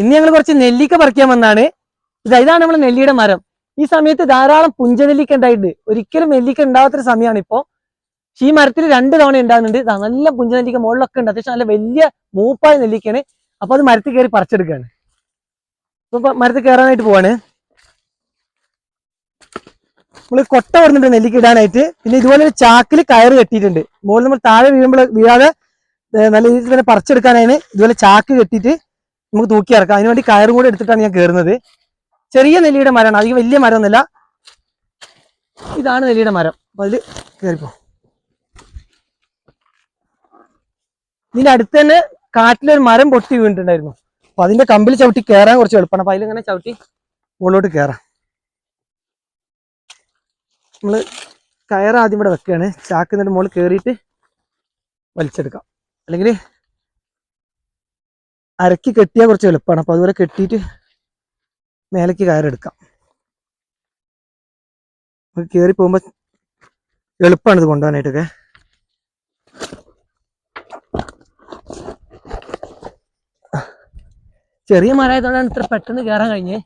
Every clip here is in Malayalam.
ഇന്ന് ഞങ്ങൾ കുറച്ച് നെല്ലിക്ക പറിക്കാൻ വന്നാണ്. ഇത് ഇതാണ് നമ്മുടെ നെല്ലിയുടെ മരം. ഈ സമയത്ത് ധാരാളം പുഞ്ചനെല്ലിക്ക ഉണ്ടായിട്ടുണ്ട്. ഒരിക്കലും നെല്ലിക്ക ഉണ്ടാവാത്തൊരു സമയമാണ് ഇപ്പോ. ഈ മരത്തിൽ രണ്ട് തവണ ഉണ്ടാകുന്നുണ്ട്. നല്ല നല്ല പുഞ്ചനെല്ലിക്ക മുകളിലൊക്കെ ഉണ്ട്. അത്യാവശ്യം നല്ല വലിയ മൂപ്പായ നെല്ലിക്കയാണ്. അപ്പൊ അത് മരത്തിൽ കയറി പറിച്ചെടുക്കുകയാണ് ഇപ്പൊ മരത്തിൽ കയറാനായിട്ട് പോവാണ്. നമ്മൾ കൊട്ട വരുന്നുണ്ട് നെല്ലിക്ക ഇടാനായിട്ട്. പിന്നെ ഇതുപോലെ ഒരു ചാക്കിൽ കയറ് കെട്ടിയിട്ടുണ്ട്. മുകളിൽ നമ്മൾ താഴെ വീഴുമ്പോൾ വീഴാതെ നല്ല രീതിയിൽ തന്നെ പറിച്ചെടുക്കാനാണ് ഇതുപോലെ ചാക്ക് കെട്ടിയിട്ട് നമുക്ക് തൂക്കി ഇറക്കാം. അതിനുവേണ്ടി കയറും കൂടെ എടുത്തിട്ടാണ് ഞാൻ കയറുന്നത് ചെറിയ നെല്ലിയുടെ മരമാണ്. അധികം വലിയ മരമൊന്നുമല്ല. ഇതാണ് നെല്ലിയുടെ മരം. അപ്പൊ അതിൽ കയറിപ്പോ ഇതിന്റെ അടുത്ത് തന്നെ കാട്ടിലൊരു മരം പൊട്ടി വീണിട്ടുണ്ടായിരുന്നു. അപ്പൊ അതിന്റെ കമ്പിൽ ചവിട്ടി കയറാൻ കുറച്ച് എളുപ്പമാണ്. അപ്പൊ അതിലിങ്ങനെ ചവിട്ടി മുകളിലോട്ട് കയറാം നമ്മൾ കയറാദ്യം ഇവിടെ വെക്കുകയാണ്. ചാക്കുന്നതിന്റെ മുകളിൽ കയറിയിട്ട് വലിച്ചെടുക്കാം. അല്ലെങ്കിൽ അരക്കി കെട്ടിയാൽ കുറച്ച് എളുപ്പമാണ് അപ്പോൾ അതുപോലെ കെട്ടിയിട്ട് മേലേക്ക് കയറെടുക്കാം നമുക്ക് കയറി പോകുമ്പോൾ എളുപ്പമാണ് ഇത് കൊണ്ടുപോകാനായിട്ടൊക്കെ. ചെറിയ മഴ ആയതുകൊണ്ടാണ് ഇത്ര പെട്ടെന്ന് കയറാൻ കഴിഞ്ഞേ.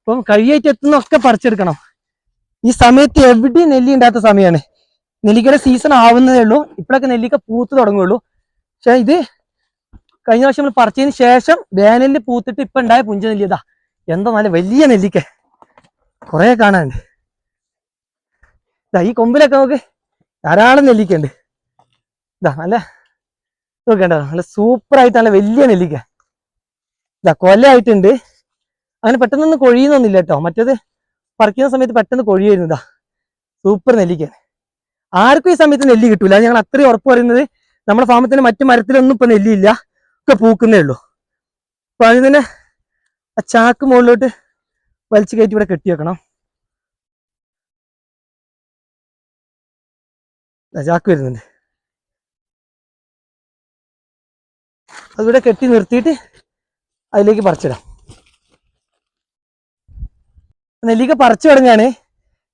അപ്പം കഴിയായിട്ട് എത്തുന്നൊക്കെ പറിച്ചെടുക്കണം. ഈ സമയത്ത് എവിടെയും നെല്ലി ഉണ്ടാത്ത സമയമാണ് നെല്ലിക്കയുടെ സീസൺ ആവുന്നതേ ഉള്ളൂ. ഇപ്പോഴൊക്കെ നെല്ലിക്ക പൂത്ത് തുടങ്ങുള്ളൂ പക്ഷെ ഇത് കഴിഞ്ഞ പ്രാവശ്യം നമ്മൾ പറിച്ചതിന് ശേഷം വേനലിൽ പൂത്തിട്ട് ഇപ്പൊ ഉണ്ടായ പുഞ്ച നെല്ലി ഇതാ. എന്താ നല്ല വലിയ നെല്ലിക്ക. കുറെ കാണാനുണ്ട്. ഈ കൊമ്പിലൊക്കെ നമുക്ക് ധാരാളം നെല്ലിക്ക ഉണ്ട് ഇതാ നല്ല നോക്കണ്ടോ? നല്ല സൂപ്പർ ആയിട്ട് നല്ല വലിയ നെല്ലിക്ക. ഇതാ കൊലയായിട്ടുണ്ട്. അങ്ങനെ പെട്ടെന്നൊന്നും കൊഴിയുന്നൊന്നുമില്ല കേട്ടോ മറ്റേത് പറിക്കുന്ന സമയത്ത് പെട്ടെന്ന് കൊഴിയായിരുന്നു. ഇതാ സൂപ്പർ നെല്ലിക്ക ആർക്കും ഈ സമയത്ത് നെല്ലി കിട്ടൂല. ഞങ്ങൾ അത്രയും ഉറപ്പ് പറയുന്നത് നമ്മുടെ ഫാമത്തിന്റെ മറ്റു മരത്തിലൊന്നും ഇപ്പൊ നെല്ലിയില്ല ഒക്കെ പൂക്കുന്നേ ഉള്ളൂ. അപ്പൊ അതിന് തന്നെ ആ ചാക്ക് മുകളിലോട്ട് വലിച്ചു കയറ്റി ഇവിടെ കെട്ടി വെക്കണം. ചാക്ക് വരുന്നുണ്ട്. അതിവിടെ കെട്ടി നിർത്തിയിട്ട് അതിലേക്ക് പറിച്ചിടാം. നെല്ലിക്ക പറിച്ചു തുടങ്ങാണ്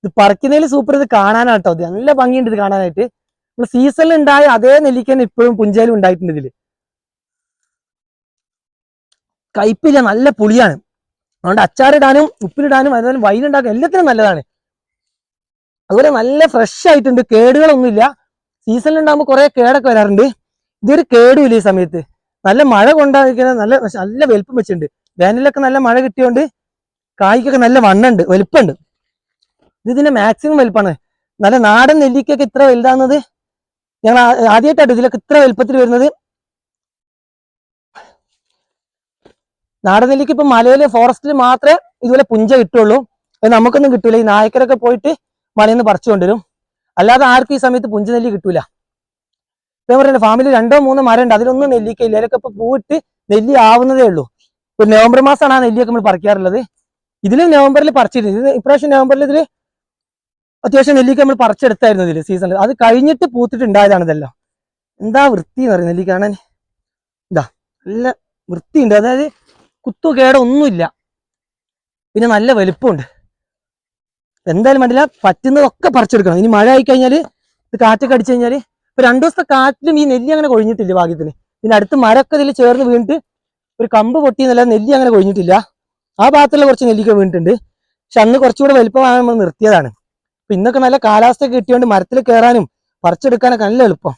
ഇത് പറിക്കുന്നതിൽ സൂപ്പർ ഇത് കാണാനാട്ടോ ഇത് നല്ല ഭംഗിയുണ്ട് ഇത് കാണാനായിട്ട്. നമ്മൾ സീസണിൽ ഉണ്ടായ അതേ നെല്ലിക്ക തന്നെ ഇപ്പോഴും പുഞ്ചയിലും ഉണ്ടായിട്ടുണ്ട് ഇതിൽ. കയ്പില്ല നല്ല പുളിയാണ്. അതുകൊണ്ട് അച്ചാറിടാനും ഉപ്പിലിടാനും അതുപോലെ വൈൻ ഉണ്ടാക്കാൻ എല്ലാത്തിനും നല്ലതാണ്. അതുപോലെ നല്ല ഫ്രഷ് ആയിട്ടുണ്ട്. കേടുകളൊന്നുമില്ല. സീസണിലുണ്ടാകുമ്പോൾ കുറേ കേടൊക്കെ വരാറുണ്ട്. ഇതൊരു കേടുമില്ല ഈ സമയത്ത്. നല്ല മഴ കൊണ്ടായിരിക്കുന്ന നല്ല നല്ല വലുപ്പം വെച്ചിട്ടുണ്ട്. വേനലൊക്കെ നല്ല മഴ കിട്ടിയോണ്ട് കായ്ക്കൊക്കെ നല്ല വണ്ണുണ്ട് വലുപ്പമുണ്ട് ഇത് ഇതിന്റെ മാക്സിമം വലുപ്പമാണ് നല്ല നാടൻ നെല്ലിക്കൊക്കെ ഇത്ര വലുതാകുന്നത് ഞങ്ങൾ ആദ്യമായിട്ടാണ് ഇതിലൊക്കെ ഇത്ര വലുപ്പത്തിൽ വരുന്നത്. നാടൻ നെല്ലിക്ക് ഇപ്പൊ മലയിലെ ഫോറസ്റ്റിൽ മാത്രമേ ഇതുപോലെ പുഞ്ച കിട്ടുള്ളൂ. അത് നമുക്കൊന്നും കിട്ടൂല. ഈ നായക്കരൊക്കെ പോയിട്ട് മലയിൽ നിന്ന് പറിച്ചു കൊണ്ടുവരും. അല്ലാതെ ആർക്കും ഈ സമയത്ത് പുഞ്ച നെല്ലി കിട്ടൂല. ഞാൻ പറയുന്നത് ഫാമിലി രണ്ടോ മൂന്നോ മരം ഉണ്ട് അതിലൊന്നും നെല്ലിക്കയില്ല അതിലൊക്കെ ഇപ്പൊ പൂവിട്ട് നെല്ലി ആവുന്നതേ ഉള്ളൂ. ഒരു നവംബർ മാസമാണ് ആ നെല്ലിയൊക്കെ നമ്മൾ പറിക്കാറുള്ളത്. ഇതിലും നവംബറിൽ പറിച്ചിരുന്നു. ഇത് ഇപ്രാവശ്യം നവംബറിൽ ഇതിൽ അത്യാവശ്യം നെല്ലിക്ക നമ്മൾ പറിച്ചെടുത്തായിരുന്നു ഇതിൽ സീസണിൽ അത് കഴിഞ്ഞിട്ട് പൂത്തിട്ടുണ്ടായതാണ് ഇതെല്ലാം. എന്താ വൃത്തി എന്ന് പറയുന്നത് നെല്ലിക്ക കാണാൻ? ഇതാ നല്ല വൃത്തിയുണ്ട്. അതായത് കുത്തു കേടോ ഒന്നുമില്ല. പിന്നെ നല്ല വലുപ്പമുണ്ട്. എന്തായാലും വേണ്ടില്ല പറ്റുന്നതൊക്കെ പറിച്ചെടുക്കണം. ഇനി മഴ ആയി കഴിഞ്ഞാൽ ഇത് കാറ്റൊക്കെ അടിച്ചു കഴിഞ്ഞാൽ ഇപ്പൊ രണ്ടു ദിവസത്തെ കാറ്റിലും ഈ നെല്ലി അങ്ങനെ കൊഴിഞ്ഞിട്ടില്ല ഭാഗ്യത്തിന്. പിന്നെ അടുത്ത് മരമൊക്കെ ഇതിൽ ചേർന്ന് വീണിട്ട് ഒരു കമ്പ് പൊട്ടിയെന്നല്ല നെല്ലി അങ്ങനെ കൊഴിഞ്ഞിട്ടില്ല. ആ ഭാഗത്തുള്ള കുറച്ച് നെല്ലിക്ക വീണിട്ടുണ്ട്. പക്ഷെ അന്ന് കുറച്ചുകൂടെ വലുപ്പമാണ് നമ്മൾ നിർത്തിയതാണ്. ഇപ്പൊ ഇന്നൊക്കെ നല്ല കാലാവസ്ഥ കിട്ടിയോണ്ട് മരത്തിൽ കയറാനും പറിച്ചെടുക്കാനൊക്കെ നല്ല എളുപ്പം.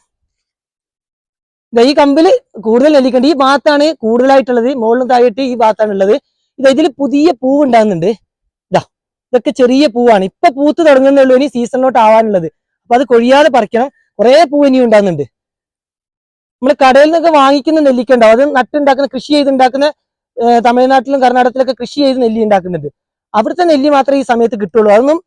ഈ കമ്പിൽ കൂടുതൽ നെല്ലിക്കണ്ട്. ഈ ഭാഗത്താണ് കൂടുതലായിട്ടുള്ളത്. മുകളിലും താഴെയിട്ട് ഈ ഭാഗത്താണ് ഉള്ളത്. ഇത് ഇതിൽ പുതിയ പൂവ് ഉണ്ടാകുന്നുണ്ട്. ഇതാ ഇതൊക്കെ ചെറിയ പൂവാണ്. ഇപ്പൊ പൂത്ത് തുടങ്ങുന്നേ ഉള്ളൂ ഇനി സീസണിലോട്ട് ആവാനുള്ളത്. അപ്പൊ അത് കൊഴിയാതെ പറിക്കണം. കുറെ പൂവ് ഇനിയും ഉണ്ടാകുന്നുണ്ട്. നമ്മൾ കടയിൽ നിന്നൊക്കെ വാങ്ങിക്കുന്ന നെല്ലിക്ക ഉണ്ടാവും അത് നട്ടുണ്ടാക്കുന്ന കൃഷി ചെയ്തുണ്ടാക്കുന്ന തമിഴ്നാട്ടിലും കർണാടകത്തിലൊക്കെ കൃഷി ചെയ്ത് നെല്ലി ഉണ്ടാക്കുന്നുണ്ട്. അവിടുത്തെ നെല്ലി മാത്രമേ ഈ സമയത്ത് കിട്ടുള്ളൂ. അതൊന്നും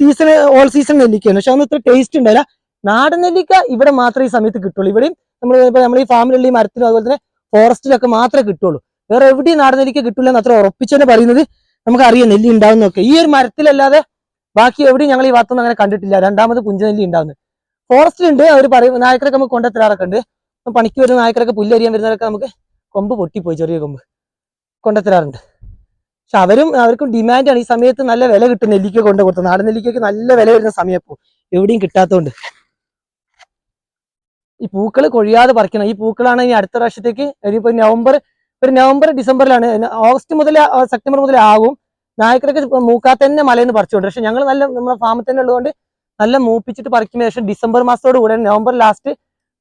സീസൺ ഓൾ സീസൺ നെല്ലിക്കയാണ്. പക്ഷെ അതൊന്നും ഇത്ര ടേസ്റ്റ് ഉണ്ടാവില്ല. നാടൻ നെല്ലിക്ക ഇവിടെ മാത്രമേ ഈ സമയത്ത് കിട്ടുള്ളൂ. ഇവിടെയും നമ്മൾ ഇപ്പൊ നമ്മൾ ഈ ഫാമിലുള്ള ഈ മരത്തിനും അതുപോലെ തന്നെ ഫോറസ്റ്റിലൊക്കെ മാത്രമേ കിട്ടുള്ളൂ. വേറെ എവിടെയും നാടൻ നെല്ലിക്ക കിട്ടില്ല എന്ന് അത്ര ഉറപ്പിച്ചെന്ന് പറയുന്നത് നമുക്ക് അറിയാം നെല്ലി ഉണ്ടാവുന്നൊക്കെ ഈ ഒരു മരത്തിലല്ലാതെ ബാക്കി എവിടെയും ഞങ്ങൾ ഈ ഭാഗത്തൊന്നും അങ്ങനെ കണ്ടിട്ടില്ല. രണ്ടാമത് പുഞ്ചനെല്ലി ഉണ്ടാവുന്നത് ഫോറസ്റ്റിലുണ്ട് അവർ പറയും നായക്കരൊക്കെ നമുക്ക് കൊണ്ടെത്തരാറൊക്കെ ഉണ്ട് പണിക്ക് വരുന്ന നായക്കരൊക്കെ പുല്ലരിയാൻ വരുന്നവരൊക്കെ നമുക്ക് കൊമ്പ് പൊട്ടിപ്പോയി ചെറിയ കൊമ്പ് കൊണ്ടെത്തരാറുണ്ട് പക്ഷെ അവരും അവർക്കും ഡിമാൻഡാണ് ഈ സമയത്ത് നല്ല വില കിട്ടും നെല്ലിക്ക കൊണ്ടു കൊടുത്തത് നാടൻ നെല്ലിക്കൊക്കെ നല്ല വില വരുന്ന സമയം ഇപ്പോൾ. എവിടെയും കിട്ടാത്തതുകൊണ്ട്. ഈ പൂക്കൾ കൊഴിയാതെ പറിക്കണം. ഈ പൂക്കളാണ് ഇനി അടുത്ത പ്രാവശ്യത്തേക്ക് ഇനിയിപ്പോൾ നവംബർ ഒരു നവംബർ ഡിസംബറിലാണ്. ഓഗസ്റ്റ് മുതൽ സെപ്റ്റംബർ മുതൽ ആകും. നായ്ക്കരൊക്കെ മൂക്കാത്ത തന്നെ മലയിൽ നിന്ന് പറിച്ചുകൊണ്ട് പക്ഷെ ഞങ്ങൾ നല്ല നമ്മുടെ ഫാമിൽ തന്നെ ഉള്ളതുകൊണ്ട് നല്ല മൂപ്പിച്ചിട്ട് പറിക്കുന്ന ശേഷം ഡിസംബർ മാസത്തോട് കൂടെ നവംബർ ലാസ്റ്റ്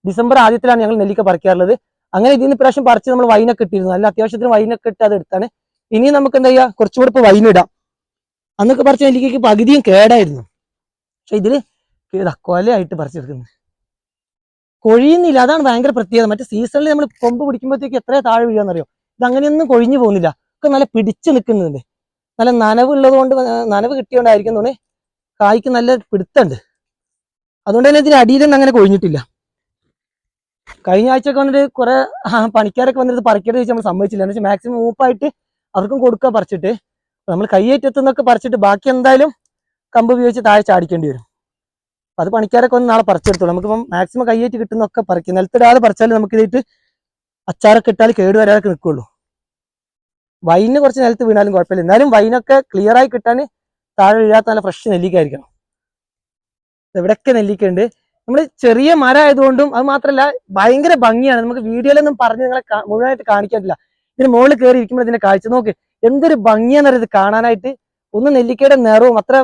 ഡിസംബർ ആദ്യത്തിലാണ് ഞങ്ങൾ നെല്ലിക്ക പറിക്കാറുള്ളത്. അങ്ങനെ ഇതിന് പ്രാവശ്യം പറിച്ച് നമ്മൾ വൈനൊക്കെ ഇട്ടിരുന്നു. നല്ല അത്യാവശ്യത്തിന് വൈനൊക്കെ ഇട്ട് അത് എടുത്താണ്. ഇനി നമുക്ക് എന്താ ചെയ്യുക കുറച്ചുകൂടെ ഇപ്പോൾ വൈനിടാം അന്നൊക്കെ പറിച്ച നെല്ലിക്കയ്ക്ക് പകുതിയും കേടായിരുന്നു. പക്ഷെ ഇതിൽ ഇതാ കൊലയായിട്ട് പറിച്ചെടുക്കുന്നത്. കൊഴിയുന്നില്ല. അതാണ് ഭയങ്കര പ്രത്യേകത. മറ്റേ സീസണിൽ നമ്മൾ കൊമ്പ് പിടിക്കുമ്പോഴത്തേക്ക് എത്ര താഴെ വീഴാന്നറിയോ ഇത് അങ്ങനെയൊന്നും കൊഴിഞ്ഞു പോകുന്നില്ല. ഒക്കെ നല്ല പിടിച്ചു നിൽക്കുന്നുണ്ട്. നല്ല നനവ് ഉള്ളത് കൊണ്ട് നനവ് കിട്ടിയോണ്ടായിരിക്കും തോന്നി കായ്ക്ക് നല്ല പിടുത്തുണ്ട് അതുകൊണ്ട് തന്നെ ഇതിന് അടിയിലൊന്നും അങ്ങനെ കൊഴിഞ്ഞിട്ടില്ല. കഴിഞ്ഞ ആഴ്ചയൊക്കെ വന്നിട്ട് കുറെ പണിക്കാരൊക്കെ വന്നിട്ട് പറിക്കരുത് ചോദിച്ചാൽ നമ്മൾ സമ്മതിച്ചില്ല. എന്ന് വെച്ചാൽ മാക്സിമം മൂപ്പായിട്ട് അവർക്കും കൊടുക്കുക പറിച്ചിട്ട് നമ്മൾ കയ്യേറ്റത്തുനിന്നൊക്കെ പറിച്ചിട്ട് ബാക്കി എന്തായാലും കമ്പ് ഉപയോഗിച്ച് താഴെ ചാടിക്കേണ്ടി വരും. അപ്പൊ അത് പണിക്കാരൊക്കെ ഒന്ന് നാളെ പറിച്ചെടുത്തോളൂ. നമുക്കിപ്പം മാക്സിമം കയ്യേറ്റ് കിട്ടുന്നൊക്കെ പറിക്കും. നിലത്തിടാതെ പറിച്ചാൽ നമുക്ക് ഇതിട്ട് അച്ചാറൊക്കെ ഇട്ടാൽ കേട് വരാതൊക്കെ നിൽക്കുള്ളൂ വൈന് കുറച്ച് നിലത്ത് വീണാലും കുഴപ്പമില്ല. എന്നാലും വൈനൊക്കെ ക്ലിയർ ആയി കിട്ടാൻ താഴെ വീഴാത്ത നല്ല ഫ്രഷ് നെല്ലിക്ക ആയിരിക്കണം എവിടെയൊക്കെ നെല്ലിക്കുണ്ട് നമ്മൾ ചെറിയ മരം ആയതുകൊണ്ടും അത് മാത്രമല്ല ഭയങ്കര ഭംഗിയാണ്. നമുക്ക് വീഡിയോയിലൊന്നും പറഞ്ഞ് നിങ്ങളെ മുഴുവനായിട്ട് കാണിക്കാൻ പറ്റില്ല ഇതിന് മുകളിൽ കയറി ഇരിക്കുമ്പോൾ ഇതിന്റെ കാഴ്ച നോക്ക്. എന്തൊരു ഭംഗിയാണെന്നറിയത് കാണാനായിട്ട്? ഒന്ന് നെല്ലിക്കയുടെ നിറവും അത്ര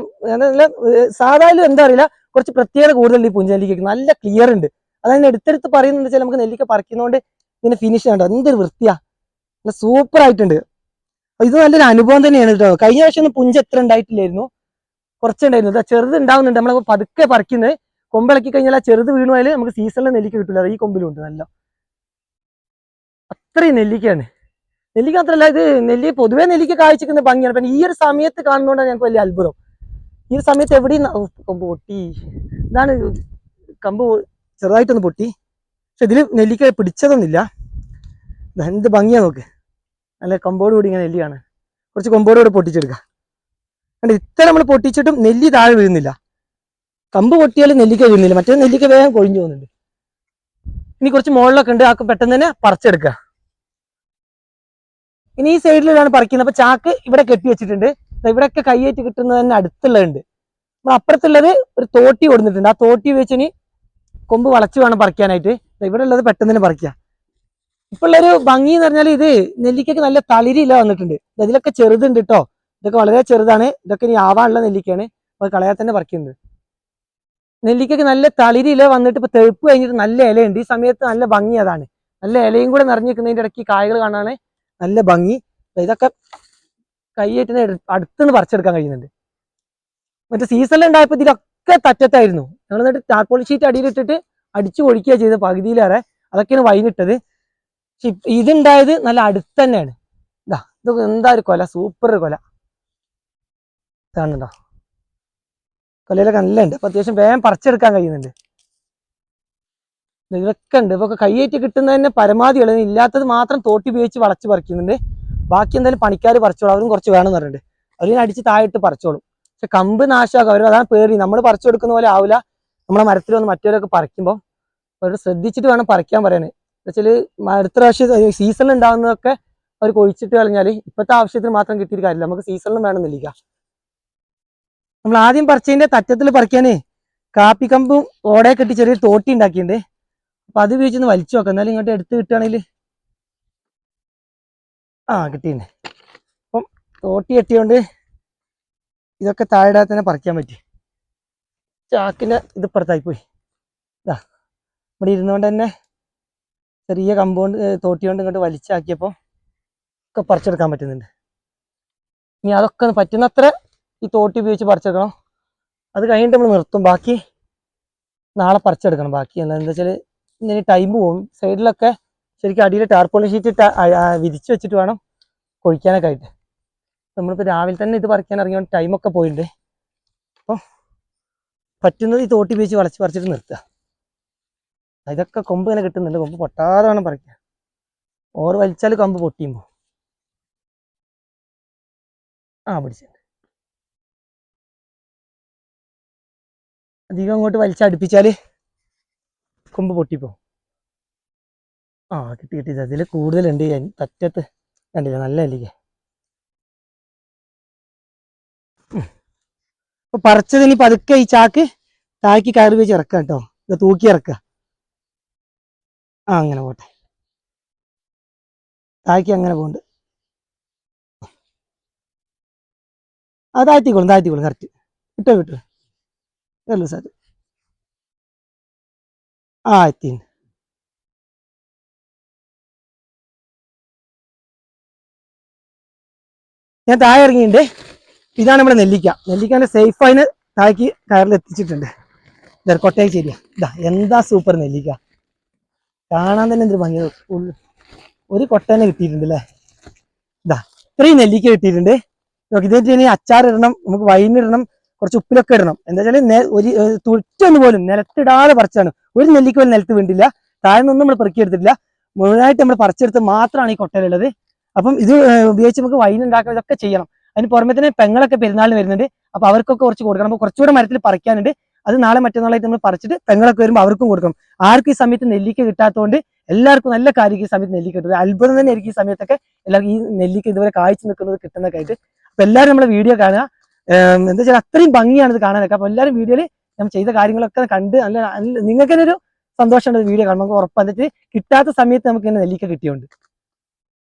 സാധാരണ എന്താ അറിയില്ല കുറച്ച് പ്രത്യേകത കൂടുതൽ ഈ പുഞ്ചനെല്ലിക്കയ്ക്ക് നല്ല ക്ലിയർ ഉണ്ട്. അതായത് എടുത്തെടുത്ത് പറയുന്നത് വെച്ചാൽ നമുക്ക് നെല്ലിക്ക പറിക്കുന്നതുകൊണ്ട് ഇതിന്റെ ഫിനിഷ് കണ്ടോ എന്തൊരു വൃത്തിയാ. നല്ല സൂപ്പർ ആയിട്ടുണ്ട്. ഇത് നല്ലൊരു അനുഭവം തന്നെയാണ് കേട്ടോ. കഴിഞ്ഞ പ്രാവശ്യം ഒന്നും പുഞ്ച എത്ര ഉണ്ടായിട്ടില്ലായിരുന്നു. കുറച്ചുണ്ടായിരുന്നു ചെറുത് ഉണ്ടാവുന്നുണ്ട്. നമ്മൾ പതുക്കെ പറിക്കുന്നത്. കൊമ്പിളക്കി കഴിഞ്ഞാൽ ആ ചെറുത് വീണു പോയാൽ നമുക്ക് സീസണിൽ നെല്ലിക്ക കിട്ടില്ല ഈ കൊമ്പിലും ഉണ്ട് നല്ല. അത്രയും നെല്ലിക്കയാണ്. നെല്ലിക്ക മാത്രമല്ല ഇത് നെല്ലി പൊതുവേ നെല്ലിക്ക കാഴ്ചക്കുന്ന ഭംഗിയാണ്. പിന്നെ ഈ ഒരു സമയത്ത് കാണുന്നതുകൊണ്ടാണ് ഞങ്ങൾക്ക് വലിയ അത്ഭുതം. ഈ സമയത്ത് എവിടെയും കമ്പ് പൊട്ടി. ഇതാണ് കമ്പ് ചെറുതായിട്ടൊന്ന് പൊട്ടി. പക്ഷെ ഇതിൽ നെല്ലിക്ക പിടിച്ചതൊന്നുമില്ല. എന്ത് ഭംഗിയാ നോക്ക്. നല്ല കമ്പോട് കൂടി ഇങ്ങനെ നെല്ലിയാണ്. കുറച്ച് കൊമ്പോട് കൂടെ പൊട്ടിച്ചെടുക്കുക കണ്ട് ഇത്ര നമ്മൾ പൊട്ടിച്ചിട്ടും നെല്ലി താഴെ വീഴുന്നില്ല. കമ്പ് പൊട്ടിയാലും നെല്ലിക്ക വീഴുന്നില്ല. മറ്റേ നെല്ലിക്ക വേഗം കൊഴിഞ്ഞു പോകുന്നുണ്ട്. ഇനി കുറച്ച് മുകളിലൊക്കെ ഉണ്ട്. ആക്ക് പെട്ടെന്ന് തന്നെ പറിച്ചെടുക്കുക. ഇനി ഈ സൈഡിലാണ് പറിക്കുന്നത്. അപ്പൊ ചാക്ക് ഇവിടെ കെട്ടി വെച്ചിട്ടുണ്ട്. ഇവിടെയൊക്കെ കയ്യേറ്റ് കിട്ടുന്നത് തന്നെ അടുത്തുള്ളതുണ്ട്. നമ്മൾ അപ്പുറത്തുള്ളത് ഒരു തോട്ടി കൊടുത്തിട്ടുണ്ട്. ആ തോട്ടി വെച്ച് ഇനി കൊമ്പ് വളച്ച് വേണം പറിക്കാനായിട്ട്. ഇവിടെ ഉള്ളത് പെട്ടെന്ന് തന്നെ പറിക്കുക ഇപ്പൊ ഉള്ളൊരു ഭംഗി എന്ന് പറഞ്ഞാൽ ഇത് നെല്ലിക്കയ്ക്ക് നല്ല തളിരില വന്നിട്ടുണ്ട്. ഇതിലൊക്കെ ചെറുതുണ്ട് കേട്ടോ ഇതൊക്കെ വളരെ ചെറുതാണ്. ഇതൊക്കെ ഇനി ആവാനുള്ള നെല്ലിക്കയാണ്. അപ്പൊ കളയാൻ തന്നെ പറിക്കുന്നത്. നെല്ലിക്കയ്ക്ക് നല്ല തളിരില വന്നിട്ട് ഇപ്പൊ തെഴുപ്പ് കഴിഞ്ഞിട്ട് നല്ല ഇലയുണ്ട്. ഈ സമയത്ത് നല്ല ഭംഗി അതാണ്. നല്ല ഇലയും കൂടെ നിറഞ്ഞിരിക്കുന്നതിന്റെ ഇടയ്ക്ക് കായകൾ കാണാൻ നല്ല ഭംഗി. ഇതൊക്കെ കയ്യേറ്റിന് അടുത്തുനിന്ന് പറിച്ചെടുക്കാൻ കഴിയുന്നുണ്ട്. മറ്റേ സീസണിൽ ഉണ്ടായപ്പോൾ ഇതിലൊക്കെ തറ്റത്തായിരുന്നു. ഞങ്ങൾ എന്നിട്ട് ടാർപോളി ഷീറ്റ് അടിയിലിട്ടിട്ട് അടിച്ചു പൊടിക്കുക ചെയ്ത് പകുതിയിലേറെ. അതൊക്കെയാണ് വൈകിട്ടത്. പക്ഷെ ഇതുണ്ടായത് നല്ല അടുത്ത് തന്നെയാണ് ഇതാ ഇത് എന്താ ഒരു കൊല? സൂപ്പർ കൊല. കാണുന്നുണ്ടോ കൊലയിലൊക്കെ നല്ല ഉണ്ട് അപ്പൊ അത്യാവശ്യം വേഗം പറിച്ചെടുക്കാൻ കഴിയുന്നുണ്ട്. ഇതൊക്കെ ഉണ്ട് ഇപ്പൊ കയ്യേറ്റി കിട്ടുന്നതിന് പരമാവധി ഇളനില്ലാത്തത് മാത്രം തോട്ടി ഉപയോഗിച്ച് വളച്ച് പറിക്കുന്നുണ്ട്. ബാക്കി എന്തായാലും പണിക്കാർ പറിച്ചോളും. അവരും കുറച്ച് വേണം എന്ന് പറഞ്ഞിട്ടുണ്ട്. അടിച്ച് താഴെയിട്ട് പറിച്ചോളും. പക്ഷെ കമ്പ് നാശമാക്കും. അവർ അതാണ് പേടി. നമ്മൾ പറിച്ചു കൊടുക്കുന്ന പോലെ ആവില്ല നമ്മുടെ മരത്തിൽ വന്ന് മറ്റവരൊക്കെ പറിക്കുമ്പോൾ അവർ ശ്രദ്ധിച്ചിട്ട് വേണം പറിക്കാൻ പറയണേ വെച്ചാൽ അടുത്ത പ്രാവശ്യം സീസണിൽ ഉണ്ടാകുന്നതൊക്കെ അവർ കൊഴിച്ചിട്ട് കളഞ്ഞാൽ ഇപ്പോഴത്തെ ആവശ്യത്തിന് മാത്രം കിട്ടിയിട്ട് കാര്യമില്ല. നമുക്ക് സീസണിലും വേണമെന്നില്ല നമ്മൾ ആദ്യം പറിച്ചതിന്റെ തറ്റത്തിൽ പറിക്കാനേ കാപ്പിക്കമ്പും ഓടയെ ഓടെ കെട്ടി ചെറിയൊരു തോട്ടി ഉണ്ടാക്കിയിട്ടുണ്ട്. അപ്പം അത് ഉപയോഗിച്ചൊന്ന് വലിച്ചു നോക്കാം. എന്നാലും ഇങ്ങോട്ട് എടുത്ത് കിട്ടുകയാണെങ്കിൽ ആ കിട്ടിയിട്ടുണ്ട് അപ്പം തോട്ടി കെട്ടിയോണ്ട് ഇതൊക്കെ താഴെ തന്നെ പറിക്കാൻ പറ്റി. ചാക്കിന്റെ ഇത് ഇപ്പുറത്തായി പോയി. ഇതാ ഇവിടെ ഇരുന്നുകൊണ്ട് തന്നെ ചെറിയ കമ്പൗണ്ട് തോട്ടി കൊണ്ട് ഇങ്ങോട്ട് വലിച്ചാക്കിയപ്പോൾ ഒക്കെ പറിച്ചെടുക്കാൻ പറ്റുന്നുണ്ട്. ഇനി അതൊക്കെ പറ്റുന്നത്ര ഈ തോട്ടി ഉപയോഗിച്ച് പറിച്ചെടുക്കണം. അത് കഴിഞ്ഞിട്ട് നമ്മൾ നിർത്തും. ബാക്കി നാളെ പറിച്ചെടുക്കണം. ബാക്കി എന്താ വെച്ചാൽ ഇങ്ങനെ ടൈം പോകും. സൈഡിലൊക്കെ ശരിക്കും അടിയിൽ ടാർപോളി ഷീറ്റ് വിരിച്ച് വെച്ചിട്ട് വേണം കൊഴിക്കാനൊക്കെ ആയിട്ട്. നമ്മളിപ്പോൾ രാവിലെ തന്നെ ഇത് പറിക്കാൻ ഇറങ്ങിയ ടൈമൊക്കെ പോയിട്ടുണ്ട് അപ്പോൾ പറ്റുന്നത് ഈ തോട്ടി ഉപയോഗിച്ച് വളച്ച് പറിച്ചിട്ട് നിർത്തുക. ഇതൊക്കെ കൊമ്പ് ഇങ്ങനെ കിട്ടുന്നുണ്ട്. കൊമ്പ് പൊട്ടാതെ വേണം പറിക്കാൻ. ഓർ വലിച്ചാൽ കമ്പ് പൊട്ടിയുമ്പോൾ ആ പിടിച്ചിട്ടുണ്ട് അധികം അങ്ങോട്ട് വലിച്ചടുപ്പിച്ചാൽ കൊമ്പ് പൊട്ടിപ്പോ ആ കിട്ടി കിട്ടി അതിൽ കൂടുതലുണ്ട്. ഈ തറ്റത്ത് കണ്ടില്ല. നല്ല അല്ലേ അപ്പൊ പറിച്ചതിന് പതുക്കെ ഈ ചാക്ക് താക്കി കയറി വെച്ച് ഇറക്കാം കേട്ടോ. ഇത് തൂക്കി ഇറക്കുക. ആ അങ്ങനെ പോട്ടെ. താക്കി അങ്ങനെ പോകുന്നുണ്ട് ആ താഴ്ത്തിക്കോളും താഴ്ത്തിക്കോളും. കറക്റ്റ് കിട്ടോ കിട്ടോ സാർ ആ എത്തി ഞാൻ താഴെ ഇറങ്ങിയിട്ടുണ്ട് ഇതാണ് നമ്മുടെ നെല്ലിക്ക. നെല്ലിക്കാന്റെ സേഫ് അതിന് താഴേക്ക് കയറിൽ എത്തിച്ചിട്ടുണ്ട്. ഇതാ കൊട്ടയം ശരിയാ ഇതാ എന്താ സൂപ്പർ നെല്ലിക്ക. കാണാൻ തന്നെ എന്തൊരു ഭംഗി ഒരു കൊട്ടേനെ കിട്ടിയിട്ടുണ്ട് അല്ലേ ഇതാ ഇത്രയും നെല്ലിക്ക കിട്ടിയിട്ടുണ്ട്. നോക്കി ഇതിന് അച്ചാർ ഇടണം നമുക്ക് വൈനിടണം കുറച്ച് ഉപ്പിലൊക്കെ ഇടണം. എന്താ വെച്ചാൽ ഒരു തുറ്റൊന്ന് പോലും നിലത്തിടാതെ പറിച്ചാണ്. ഒരു നെല്ലിക്ക പോലും നിലത്ത് വീണ്ടില്ല താഴെ നിന്നും നമ്മൾ പെറുക്കിയെടുത്തിട്ടില്ല. മുഴുവനായിട്ട് നമ്മൾ പറിച്ചെടുത്ത് മാത്രമാണ് ഈ കൊട്ടയിലുള്ളത്. അപ്പം ഇത് ഉപയോഗിച്ച് നമുക്ക് വൈൻ ഉണ്ടാക്കണം ഇതൊക്കെ ചെയ്യണം. അതിന് പുറമെ തന്നെ പെങ്ങളൊക്കെ പെരുന്നാളിന് വരുന്നുണ്ട്. അപ്പൊ അവർക്കൊക്കെ കുറച്ച് കൊടുക്കണം. അപ്പൊ കുറച്ചുകൂടെ മരത്തിൽ പറിക്കാനുണ്ട്. അത് നാളെ മറ്റന്നാളായിട്ട് നമ്മൾ പറിച്ചിട്ട് പെങ്ങളൊക്കെ വരുമ്പോൾ അവർക്കും കൊടുക്കണം. ആർക്കും ഈ സമയത്ത് നെല്ലിക്ക കിട്ടാത്തതുകൊണ്ട് എല്ലാവർക്കും നല്ല കാര്യം ഈ സമയത്ത് നെല്ലിക്ക കിട്ടുന്നത് അത്ഭുതം തന്നെ ആയിരിക്കും ഈ സമയത്തൊക്കെ എല്ലാവർക്കും ഈ നെല്ലിക്ക ഇതുവരെ കാഴ്ച നിൽക്കുന്നത് കിട്ടുന്നതൊക്കെ ആയിട്ട് അപ്പൊ എല്ലാവരും നമ്മുടെ വീഡിയോ കാണുക. എന്താ വെച്ചാൽ അത്രയും ഭംഗിയാണ് ഇത് കാണാനൊക്കെ. അപ്പൊ എല്ലാവരും വീഡിയോയിൽ ഞാൻ ചെയ്ത കാര്യങ്ങളൊക്കെ കണ്ട് നല്ല നിങ്ങൾക്ക് തന്നെ ഒരു സന്തോഷമുണ്ട് വീഡിയോ കാണുമ്പോൾ. ഉറപ്പ് ഉറപ്പാണ് കിട്ടാത്ത സമയത്ത് നമുക്ക് ഇങ്ങനെ നെല്ലിക്ക കിട്ടിയോണ്ട്.